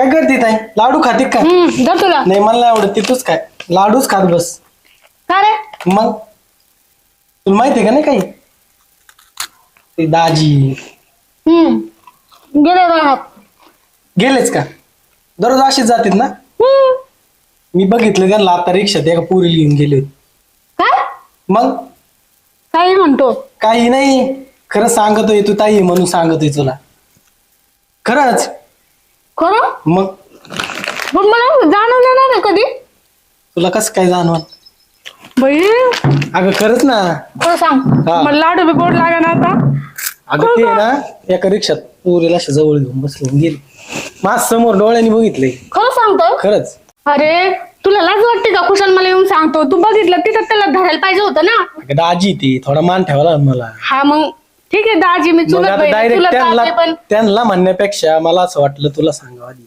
काय करते ताई? लाडू खाते का? हम्म धर तुला. नाही मला नाही आवडत ते तूच काय लाडूच खात बस. का रे? मग? तुला माहितीये का नाही काही? ते दाजी. हम्म गेले राहत गेलेच का? दररोज असेच जातात ना? हम्म. मी बघितलं त्यांना आता रिक्षात एका पुरी घेऊन गेले होते. काय? मग? काही म्हणतो. काही नाही. खरं सांगतोय तू ताई आहे म्हणून सांगतोय तुला. खरंच? खरं? मग? पण मला जाणवलं नाही ना कधी. तुला कसं काय जाणवत बाई. अगं खरंच ना. खरं सांग. हा. मला लाडू बी गोड लागा ना आता. अगं ते ना एका रिक्षात पुरीला अशा जवळ घेऊन बसले गेले. माझ समोर डोळ्यांनी बघितलंय खरं सांगतो? खरंच. अरे तुला लाज वाटते का? कुशाल मला येऊन सांगतो. तू बघितलं तिथं त्याला धरायला पाहिजे होतं ना. अगं दाजी ती थोडा मान ठेवला मला. हा मग ठीक आहे दाजी मी मग चुलत आता बहीण आहे, डायरेक्ट चुलत त्यांना काकी पण त्यांना म्हणण्यापेक्षा मला असं वाटलं तुला सांगावं आधी.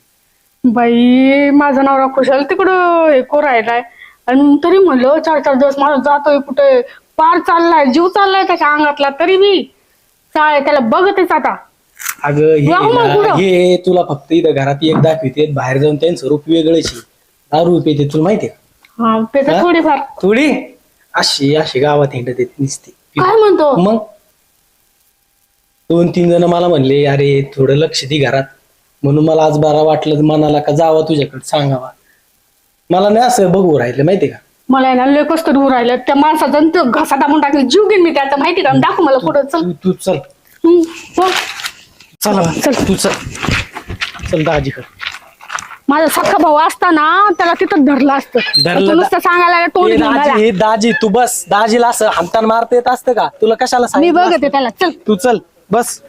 बाई माझा नवरा खुशाल तिकडं हे को राहिलाय आणि तरी म्हणलं चार चार दिवस माझा जातोय कुठे? पार चाललाय जीव चाललाय त्याच्या अंगातला तरी मी चाळ त्याला बघतेच आता. अगं हे मग ना, पुढं. हे तुला फक्त इथं घरात एक दाखवते बाहेर जाऊन त्यांचं रूप वेगळंच आहे. दारू पिते तुला माहितीये का? हा त्याचं हा? थोडीफार. थोडी? अशी अशी गावात हिंडत येत नुसती. काय म्हणतो? मग? दोन तीन जण मला म्हणले अरे थोडं लक्ष दे घरात. म्हणून मला आज बारा वाटलं मनाला का जावा तुझ्याकडे सांगावा. मला नाही असं बघू राहिलं माहितीये का? मला आहे ना लय कष्ट दूर राहिलं. त्या माणसाचा न तो घसा दाबून टाकले जीव घेईन मी त्याचा माहिती का? दाखव मला पुढं चल. तू तू चल. हम्म, हो. चल बा, चल. तू चल. चल दाजीकडे. माझा सख्खा भाऊ असताना त्याला तिथं धरलं असतं. धरलं तू नुसतं सांगायला लागला, तोंड ए, घेऊन आला. दाजी दाजी तू बस. दाजीला असं हातान मारता येत असतं का? तुला कशाला मी सांगितलं बघते? त्याला चल. तू चल. बस।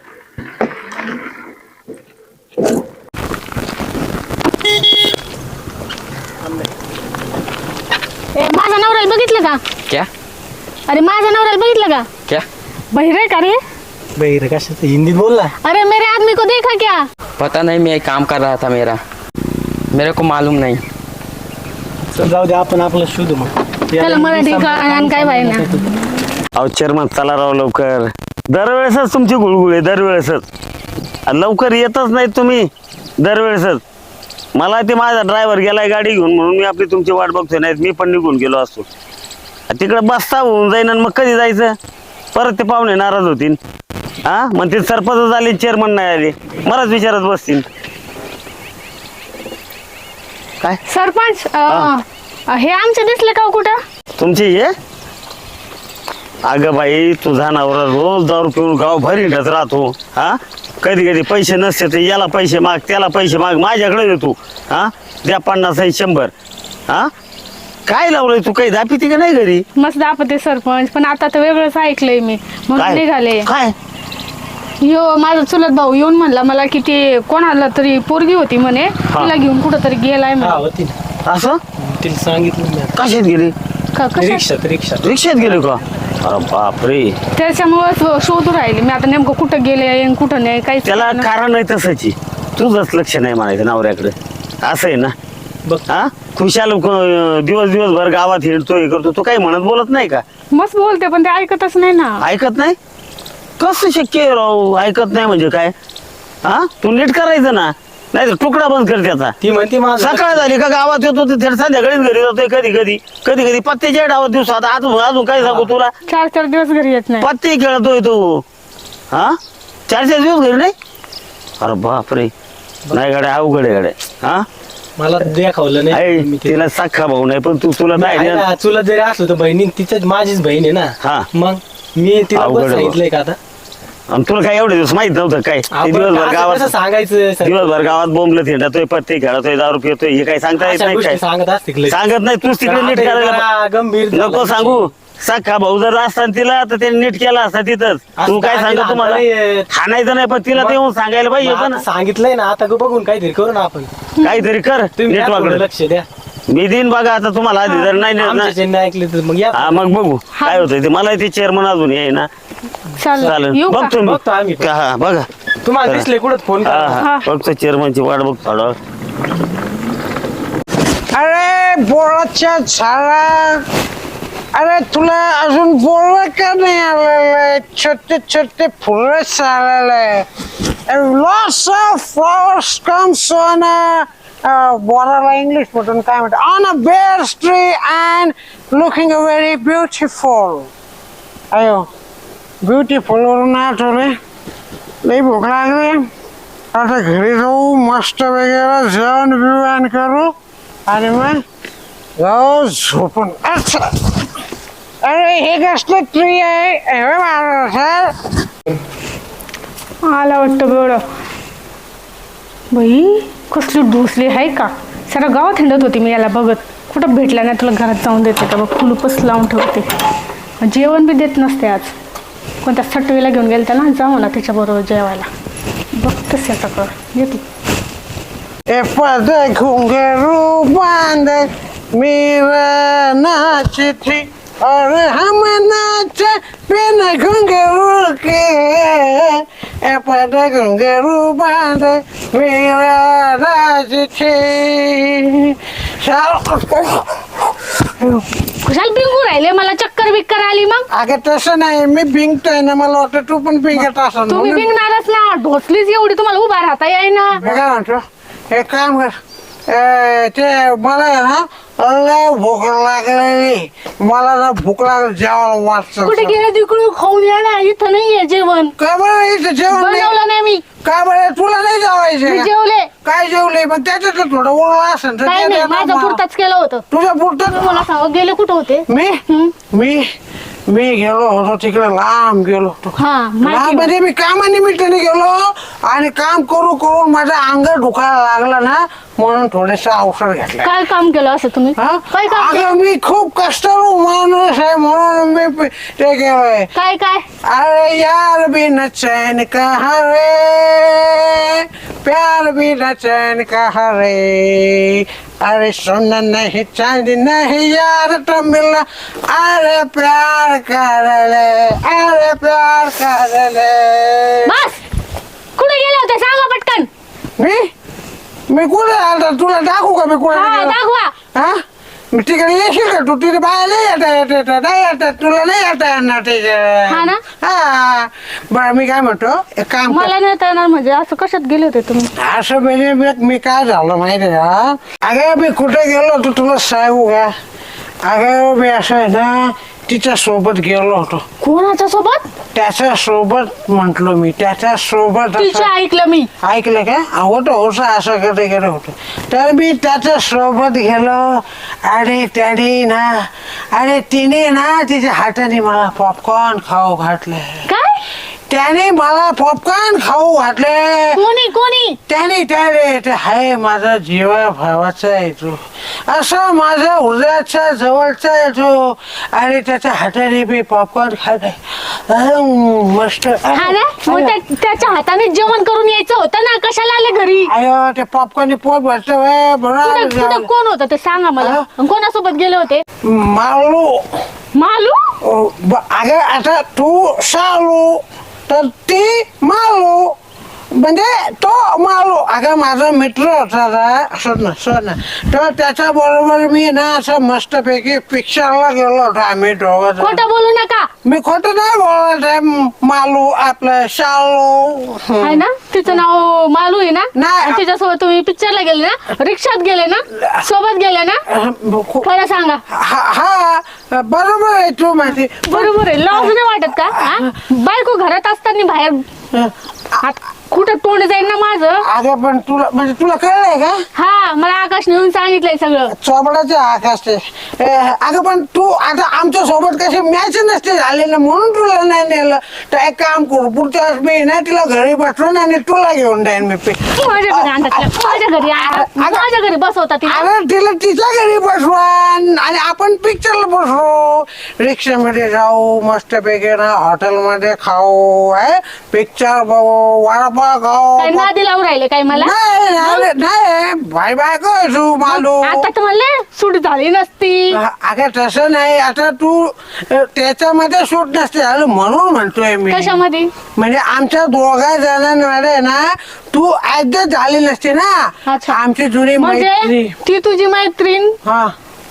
ए, माझा नवऱ्याला बघितलं का? क्या? अरे माझा नवऱ्याला बघितलं का? क्या? बहिरे का रे? बहिर कशाचं? हिंदीत बोल अरे मेरे आदमी को देखा क्या? पता नहीं मैं काम कर रहा था मेरा। मेरे को मालूम नहीं। चल जाऊ दे आपण आपलं शोध मग. त्याला मराठी कळणार काय पाहिजे ना? अहो चेअरमन चला राव लवकर. दरवेळेसच तुमची गुळगुळ दरवेळेसच. लवकर येतच नाही तुम्ही दरवेळेसच. मला ते माझा ड्रायव्हर गेलाय गाडी घेऊन म्हणून मी आपली तुमची वाट बघतोय नाहीत मी पण निघून गेलो असतो. तिकडे बसता होऊन जाईन आणि मग कधी जायचं? परत ते पाहुणे नाराज होतील. हा? मग ते सरपंच आले चेअरमन नाही आले. मलाच विचारत बसतील. काय? सरपंच अं, हे आमचे दिसले का हो कुठं? तुमची हे? अगं बाई तुझा नवरा रोज दारू पिऊन गाव भर राहतो हा? कधी कधी पैसे नसते तर याला पैसे माग त्याला पैसे माग माझ्याकडे देतो हा? द्या पन्नास आहे शंभर हा? काय लावलंय तू काही दापिती का नाही घरी? मस्त दापते सरपंच पण आता तर वेगळंच ऐकलंय मी म्हणून निघाले. काय? यो माझा चुलत भाऊ येऊन म्हणला मला की ते कोणाला तरी पोरगी होती म्हणे तिला घेऊन कुठं तरी गेलाय हा म्हणे होती ना. असं? तिला सांगितलं मी आता. कशात गेली? का- रिक्षात रिक्षात. रिक्षात गेली का? अरे बापरे. त्याच्यामुळे शोधू राहिले. मी आता नेमकं कुठं गेले आणि कुठं नाही काही त्याला कारण नाही तसंची तुझंच लक्ष नाही म्हणायचं नवऱ्याकडे. असं आहे ना? बघ. हा? खुशाल अं, दिवस दिवसभर गावात हिंडतो हे करतो तू काही म्हणत बोलत नाही का? मस्त बोलते पण ते ऐकतच नाही ना. ऐकत नाही? कसं शक्य आहे राव? ऐकत नाही म्हणजे काय? हा? तू नीट करायचं ना. नाही तर तुकडा बंद कर त्याचा. ती म्हणते माझं सकाळ झाली का गावात येतो तर थेट संध्याकाळीच घरी जातोय कधी कधी. कधी कधी पत्त्याच्या डावात दिवसात अजून अजून काय सांगू तुला? चार चार दिवस घरी येत नाही. पत्ते खेळतोय तू. हा? चार चार दिवस घरी नाही? अरे बापरे. नाही गाड्या अवघड आहे गाड्या. हा? मला दाखवलं नाही. मी ते- तिला सख्खा भाऊ नाही पण तू तुला नाही नाही ना, तुला जरी असलं तर बहिणी तिच्याच माझीच बहीण आहे हा. ना मग मी तिला अवघड पण आहे सांगितलंय का आता? आणि तुला काय एवढे दिवस माहीत नव्हतं काय ते दिवसभर गावात सांगायचं? दिवसभर गावात बोंबलं थिंडतोय पत्ते खेळतोय दारू पितोय हे काय सांगता येत अशा नाही गोष्टी काय सांगत लय. सांगत नाही तूच तिकडे नीट करायला जरा गंभीर झालं. नको सांगू सख्खा भाऊ जर असता तिला तर त्याने नीट केला असता तिथंच तू काय सांगत तुम्हाला हाता नाही येत. हाणायचं नाही पण तिला ते येऊन सांगायला पाहिजे आता सांगितलंय ना आता बघून काहीतरी करू ना आपण काहीतरी कर तुम्ही नीट लक्ष द्या मी देईन बघा आता तुम्हाला आधी जर नाही आमच्या ऐकले तर मग या. हा मग बघू. काय होतंय ते? मला ते चेअरमन अजून आहे ना. चालेल. चालेल. येऊ का? बघतो मी. बघतो आम्ही पण. का- हा बघा. तुम्हाला दिसले कुठं फोन हा करा हा. हा. बघतो चेअरमनची वाट बघ थोडं. अरे बोळाच्या झाडा. अरे तुला अजून बोललं का नाही आलेलं? छोटे छोटे फुलं lots of flowers comes on a uh, बोलायला इंग्लिश मधून काय म्हणतात on a bare tree and looking a very beautiful अयो ब्युटिफुल वरून आठवले लई भूक लागली आता घरी जाऊ मस्त वगैरे जेवण बिवण करू आणि मग जाऊ झोपून अच्छा अरे हे कसलं ट्री आहे हे महाराज आला वाटतं बेवडं बाई कसली डोसली आहे का? सारा गावात हिंडत होती मी याला बघत. कुठं भेटला नाही तुला घरात जाऊन देते का? बघ कुलूपच लावून ठेवते. जेवण बी देत नसते आज. कोणत्या सटवीला घेऊन गेल त्याला जाऊ ना त्याच्याबरोबर जेवायला. बघतस आता कर. येते ए पद घुंगरू बांध मेरा नाच थी. और हम नाच बिन घुंगरू के. ए पद घुंघरू बांध मेरा खुशाल बिंगू राहिले मला चक्कर बिक्कर आली मग. अगं तसं नाही मी भिंगतोय ना मला वाटतं तू पण भिंगत असं तुम्ही बिंगणारच ना ढोसलीच एवढी तुम्हाला उभा राहता येईना. काय म्हणतो एक काम कर. अं, ते मला आहे ना लय भूक लागलेली मला ना भूक लागली जेवायला वाटत कुठे गेले तिकडून? खाऊन या ना इथं नाहीये जेवण. काय बरं इथं जेवण नाही? बनवलं नाही मी. काय बरं? तुला नाही मी जेवायचे जेवले. काय जेवले? पण त्याच्यात थोडं ओळख असेल तर काय ते नाही दे ना माझं मला. पुरताच केलं होतं. तुझ्या पुरतं मला सांग गेले कुठं होते? मी? मी? मी गेलो होतो तिकडे लांब गेलो होतो. हा माहिती लांब. म्हणजे मी कामानिमित्ताने गेलो आणि काम करू करून माझा अंग दुखायला लागलं ना म्हणून थोडेस औषध घेतलं. काय काम केलं असं तुम्ही? हा? काय काम केलं? अगं मी खूप कष्टाळू माणूस आहे म्हणून मी प- ते केलंय. काय काय? अरे यार भी न चैन कहा रे? प्यार भी न चैन कहा रे? अरे सोना नहीं चांदी नहीं यार तो मिलना अरे प्यार कर ले अरे प्यार कर ले। बस कुठे गेले होते? सांगा पटकन. मी? मी कुठे आलता? तुला दाखवू का मी कुठे हा गेलो? दाखवा. हा? मी तिकडे येशील का? तू तिथे बाहेर नाही येता येत येत नाही येत तुला नाही येता येणार तिकडे हा ना? हा. बरं मी काय म्हणतो एक काम कर. मला नाही येणार म्हणजे असं कशात गेले होते तुम्ही? असं म्हणजे मी मी काय झालं माहिती आहे का? अगं मी कुठे गेलो होतो तुला सांगू का? अगं मी असं आहे ना तिच्या सोबत गेलो होतो. कोणाच्या सोबत त्याच्या सोबत म्हंटलो मी. त्याच्या सोबत असं- ऐकलं मी. ऐकलं का? होतं होतं असं कधी गेलं होतं. तर मी त्याच्या सोबत गेलो आणि त्याने ना अरे तिने ना तिच्या हाताने मला पॉपकॉर्न खाऊ घातले. काय? त्याने मला पॉपकॉर्न खाऊ घातले. कोणी कोणी? त्याने त्याने ते हाय माझा जीवा भावाचा आहे तो असं माझा हृदयाच्या जवळचा आहे तो आणि त्याच्या हाताने मी पॉपकॉर्न अहं, मस्त. हा ना? मग त्या- त्याच्या हाताने जेवण करून यायचं होतं ना? कशाला आले घरी? अयो ते पॉपकॉर्न पोट भरतं व्हय, कुठे बरं कुठे झालं. कोण होतं ते सांगा मला. हा? कोणासोबत गेले होते? मालू. मालू? अगं आता तू सालू. तर ती मालू म्हणजे तो मालू अगं माझा मित्र होता ना सोड ना सोड ना. तर त्याच्या बरोबर मी ना असं मस्तपैकी पिक्चरला गेलो होतो आम्ही दोघं जण. खोटं बोलू नका. मी खोटं नाही बोलत आहे मालू आपलं शालू. आहे ना? तिचं नाव मालू आहे ना? नाही. आणि तिच्यासोबत तुम्ही पिक्चरला गेले ना? रिक्षात गेले ना? सोबत गेले ना? खरं सांगा. हा बरोबर आहे तू माहिती बरोबर आहे. लाज नाही वाटत का? हा? बायको घरात असताना बाहेर कुठं तोंड जाईल ना माझं? अगं पण तुला म्हणजे तुला कळलंय का? हा मला आकाश नेऊन सांगितलंय सगळं. चोपडाचे आकाश ते ए, अगं पण तू आता आमच्यासोबत कशी मॅच नसते झालेलं म्हणून तुला नाही नेलं. तर एक काम करू पुढच्या वेळेस मी ना तिला घरी बसवून आणि तुला घेऊन जाईन मी. पे- माझ्या घरी आणतात तिला. माझ्या घरी आ- माझ्या घरी बसवता तिला. अरे तिला तिच्या घरी बसवान. आणि आपण पिक्चरला बसू. रिक्षामध्ये जाऊ मस्त पैकी ना हॉटेलमध्ये खाऊ आहे पिक्चर बघू वडापाव काय खाऊ नादी लावून राहिले काय मला? नाही नाही, नाही बाय बाय तू मालू. आता तर म्हणले सूट झाली नसती. अगं तसं नाही आता तू अ, त्याच्यामध्ये सूट नसते. झालं म्हणून म्हणतोय मी. कशामध्ये? म्हणजे आमच्या दोघा जणांमध्ये ना तू ऍडजस्ट झाली नसते ना. अच्छा. आमची जुनी म्हणजे मैत्री. ती तुझी मैत्रीण? हा.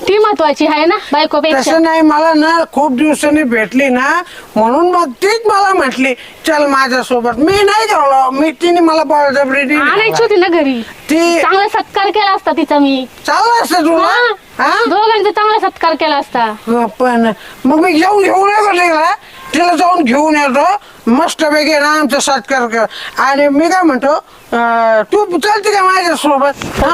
ती महत्वाची आहे ना बायकोपेक्षा? तसं नाही मला ना खूप दिवसांनी भेटली ना म्हणून मग तीच मला म्हटली चल माझ्यासोबत. मी नाही गेलो मी तिने मला बळजबरी आणायची होती ना घरी? ती चांगला सत्कार केला असता तिचा मी. चाललं असतं तुला? हा? दोघांचा चांगला सत्कार केला असता. पण मग मी घेऊन येतो तिला तिला जाऊन घेऊन येतो मस्त पैकी ना आमचा सत्कार कर आणि मी काय म्हणतो अं, तू चालते का माझ्यासोबत हा?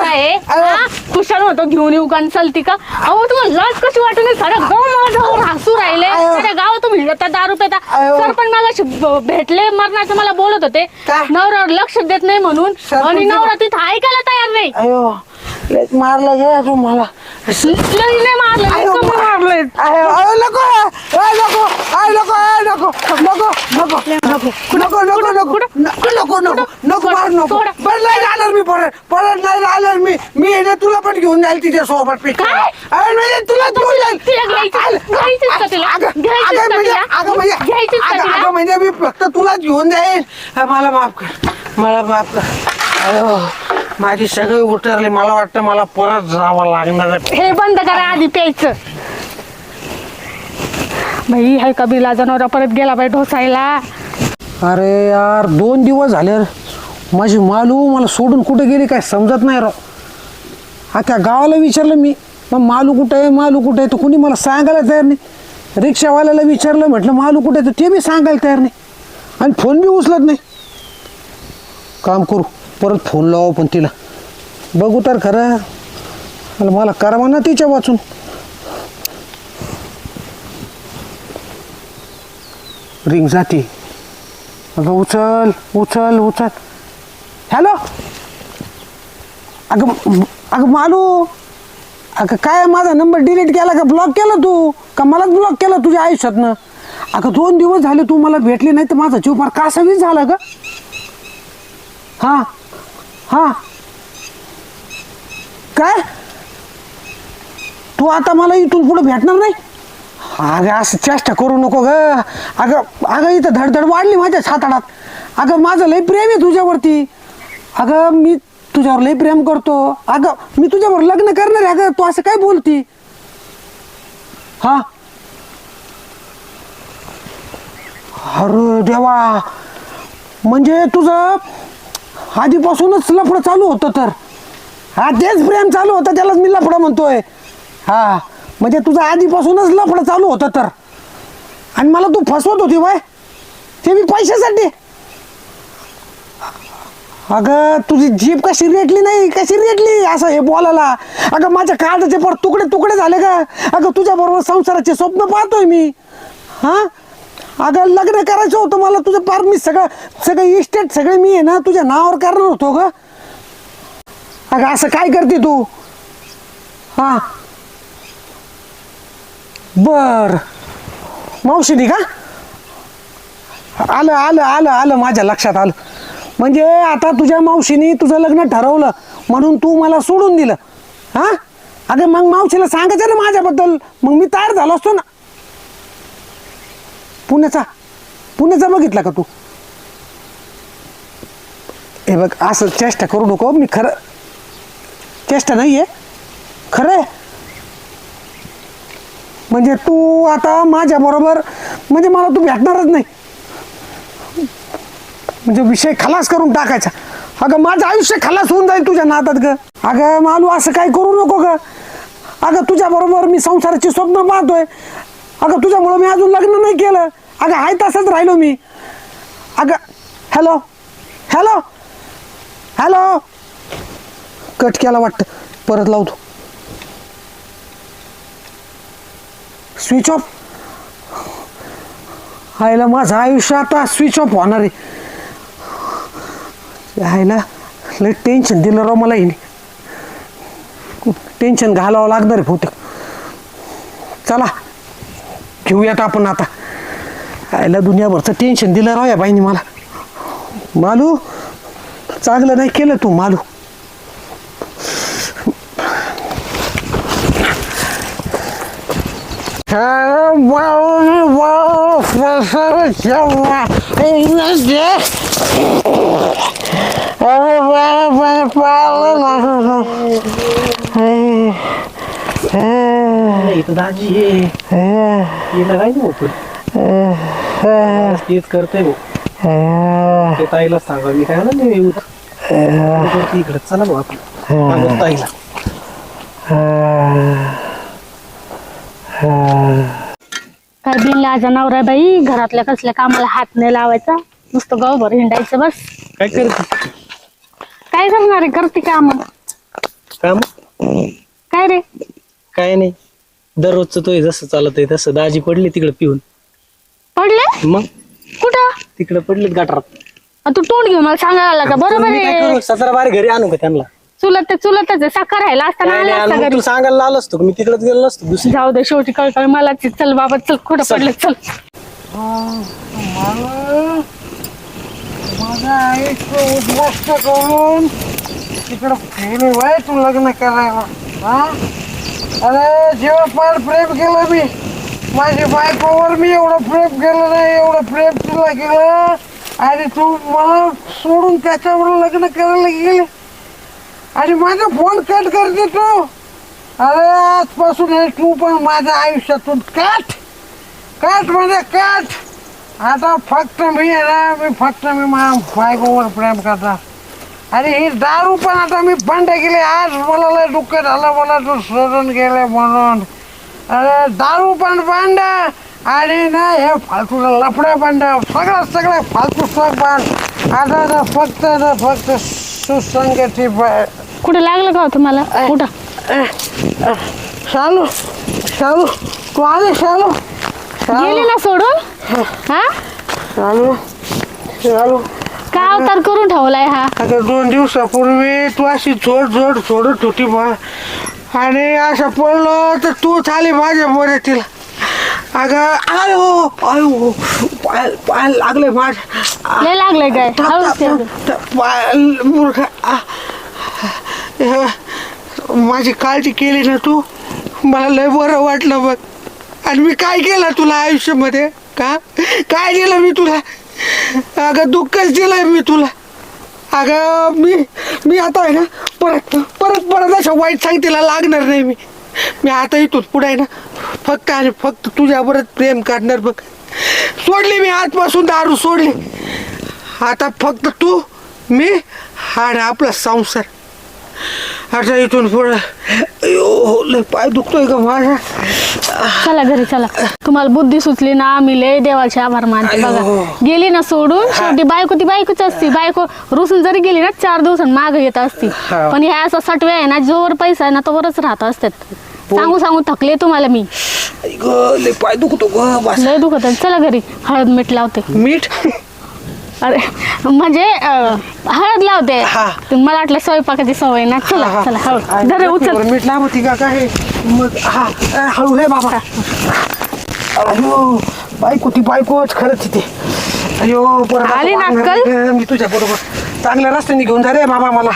आहे अरे. हा? कुशाल होतो घेऊन येऊ का चलती का अहो तुम्हाला लाज कशी वाटून नाही साऱ्या गाव माझ्यावर हसू राहिले. साऱ्या गाव तुम्ही हिंडता दारू पेता. सरपंच मागाशी ब- भेटले मरणाचं मला बोलत होते काय? नवऱ्यावर लक्ष देत नाही म्हणून सरपंच- आणि नवरा तिथं ऐकायला तयार नाही अयो लयच मारलं गे तू मला. लई नाही मारलं लई कमी मारलंय. अयो, नको नको नको नको नको नको नको नको नको नको नको नको नको नको मार नको. सोडा. पण नाही राहणार मी परत. परत नाही राहणार मी. मी तुला पण घेऊन जाईल तिच्या सोबत काय? अरे म्हणजे तुला घेऊन जाईल. तिला? घ्यायचीच- घ्यायचीच का तिला? अगं, घ्यायचीच अगं का म्हणजे तिला? अगं म्हणजे घ्यायचीच का अगं तिला? अगं म्हणजे मी फक्त तुलाच घेऊन जाईन अ, मला माफ कर. मला माफ कर. अयो. माझी सगळी उतरली. मला वाटतं मला परत जावं लागणार आहे. हे बंद करा आधी प्यायचं. बाई हाय कबीला जनावर परत गेला बाई ढोसायला. अरे यार दोन दिवस झाले रे. माझी मालू मला सोडून कुठे गेली काय समजत नाही राव. अख्ख्या गावाला विचारलं मी. मग मालू कुठं आहे मालू कुठं आहे तर कुणी मला सांगायला तयार नाही. रिक्षावाल्याला विचारलं म्हटलं मालू कुठे आहे तर ते बी सांगायला तयार नाही. आणि फोन बी उचलत नाही. काम करू. परत फोन लावा पण तिला. बघू तर खरं. मला- मला करा ना तिच्या वाचून. रिंग जाती. अगं उचल उचल उचल. हॅलो? अगं अगं मालू. अगं काय माझा नंबर डिलीट केला का? ब्लॉक केला तू? का मलाच ब्लॉक केला तुझ्या आयुष्यातनं? अगं दोन दिवस झाले तू मला भेटली नाही तर माझा जीव फार कासावीस झाला का हां? हा. काय? तू आता मला इथून पुढे भेटणार नाही? अगं असं चेष्टा करू नको ग. अगं अगं इथं धडधड वाढली माझ्या छाताडात अगं माझं लय प्रेम आहे तुझ्यावरती. अगं मी तुझ्यावर लय प्रेम करतो. अगं मी तुझ्यावर लग्न करणार आहे. अगं तू असं काय बोलती? हा? अरे देवा. म्हणजे तुझं आधीपासूनच लफडं चालू होतं तर. हा तेच प्रेम चालू होतं त्यालाच मी लफडं म्हणतोय. हा म्हणजे तुझं आधीपासूनच लफडं चालू होतं तर. आणि मला तू फसवत होती वय. ते मी पैशासाठी. अगं तुझी जीप कशी रेटली नाही कशी रेटली असं हे बोलायला. अगं माझ्या काळजाचे पर तुकडे तुकडे झाले का अगं तुझ्या बरोबर संसाराचे स्वप्न पाहतोय मी. हा? अगं लग्न करायचं होतं मला. तुझं पार मी सगळं सगळं इस्टेट सगळे मी आहे ना तुझ्या नावावर करणार होतो ग. अगं असं काय करते तू? हा? बर. मावशीनी का आलं आलं आलं आलं माझ्या लक्षात आलं. म्हणजे आता तुझ्या मावशीने तुझं लग्न ठरवलं म्हणून तू मला सोडून दिलं. हा? अगं मग मावशीला सांगायचं ना माझ्याबद्दल. मग मी तयार झालो असतो ना. पुण्याचा पुण्याचा बघितला का तू? हे बघ असं चेष्टा करू नको मी खरं चेष्टा नाही आहे खरं आहे. म्हणजे तू आता माझ्या बरोबर म्हणजे मला तू भेटणारच नाही. म्हणजे विषय खलास करून टाकायचा. अगं माझं आयुष्य खलास होऊन जाईल तुझ्या नातात ग. अगं मालू असं काही करू नको ग. अगं तुझ्या बरोबर मी संसाराची स्वप्न पाहतोय. अगं तुझ्यामुळं मी अजून लग्न नाही केलं. अगं आहे तसंच राहिलो मी. अगं हॅलो हॅलो हॅलो कट केला वाटतं. परत लावतो. स्विच ऑफ हायला माझं आयुष्य आता स्विच ऑफ होणार आहे. हायला लय टेन्शन दिलं राव मला हिने. टेन्शन घालावं लागणार आहे बहुतेक. चला घेऊयात आपण आता. आयला दुनियाभरचं टेन्शन दिलं राव या बाईनी मला. मालू चांगलं नाही केलं तू मालू. दाजी हे. लगायचं होतं? तेच करते भाऊ. ते ताईला सांगा मी काय नाही येऊ इकडे चला भाऊ आपण. ताईला. काय लाजा नवरा बाई घरातल्या कसल्या कामाला हात नाही लावायचा? नुसतं गावभर हिंडायचं बस. काय करते? काय करणार आहे? करते काम. काम? काय रे? काय नाही. दररोजचं तो जसं चालत आहे तसं. दाजी पडली तिकडे पिऊन. पडले? मग? कुठं? तिकडे पडलेत गटारात. आ, तू तोंड घेऊन मला सांगायला आला का? बरोबर मी काय आहे करू? सतरा बारी घरी आणू का त्यांना? चुलत ते चुलतच आहे. साखर राहिला असता काय नाही आला असता आणू घरी. तू सांगायला आलो असतो का? मी तिकडेच गेलो नसतो दुसरी. जाऊ दे शेवटी कळकळ. मला ते चल बाबा चल. कुठं पडलं? चल. माझं आयुष्य उद्ध्वस्त करून तिकडं गेले बाय तू लग्न करायला हा? अरे जेव्हा फार प्रेम केलं मी. माझ्या बायकोवर मी एवढं प्रेम केलं नाही एवढं प्रेम तुला केलं. आणि तू मला सोडून त्याच्यावर लग्न करायला गेले. आणि माझा फोन कट करते तो. अरे आजपासून हे तू पण माझ्या आयुष्यातून काट काट म्हणजे काट आता फक्त मी आहे ना मी फक्त मी माझ्या बायकोवर प्रेम करणार. आणि ही दारू पण आता मी बंद केली. आज मला लय दुःख झालं मला तू सोडून गेले म्हणून. अरे दारू पण बंद आणि ना हे फालतू लफडे बंद सगळं सगळं फालतू सग बंद आता ना फक्त ना फक्त सुसंगती कुठं लागलं का हो तुम्हाला? कुठं? शालू शालू तू आले शालू? गेली ना सोडून? हा. शालू शालू. काय अवतार करून ठेवलाय हा? आता दोन दिवसापूर्वी तू अशी जोड जोड सोडत होती बा आणि असं पडलं तर तू झाली माझ्या मोऱ्यातील अगं आयो आयो पाय पाय लागले माझ. लय लागलंय काय? हळूच ते. पाय मूर्ख. आ. हे, माझी काळजी केली ना तू? मला लय बरं वाटलं बघ. आणि मी काय केलं तुला आयुष्यामध्ये? का? काय दिलं मी तुला? अगं दुःखच दिलंय मी तुला. अगं मी मी आता आहे ना परत परत परत अशा वाईट सांगतीला लागणार नाही मी. मी आता इथून पुढे आहे ना फक्त आणि फक्त तुझ्यावरच प्रेम करणार बघ. सोडली मी आजपासून दारू सोडली. आता फक्त तू मी आणि आपला संसार. आता इथून पुढं अयो लय पाय दुखतोय का माझा. चला घरी चला. तुम्हाला बुद्धी सुचली ना मी लय देवाचे आभार मानते. बघा गेली ना सोडून शेवटी बायको ती बायकोच असती. बायको रुसून जरी गेली ना चार दिवसांनी माग येत असती. हा. पण ह्या असं सटवे आहे ना जोवर पैसा आहे ना तोवरच राहत असतात. सांगू सांगू थकले तुम्हाला मी. लय पाय दुखतो ग लय दुखत. चला घरी हळद मीठ लावते. मीठ? अरे म्हणजे अं, हळद लावते. हा. मला वाटलं स्वयंपाकाची सवय ना? चला चला धर उचल. मीठ लावती का? काय? मग हा अ, हळू हे बाबा. अयो बायको ती बायकोच खरंच तिथे अयो आता आली ना अक्कल? मी तुझ्या बरोबर चांगल्या रस्त्याने घेऊन जा रे बाबा मला.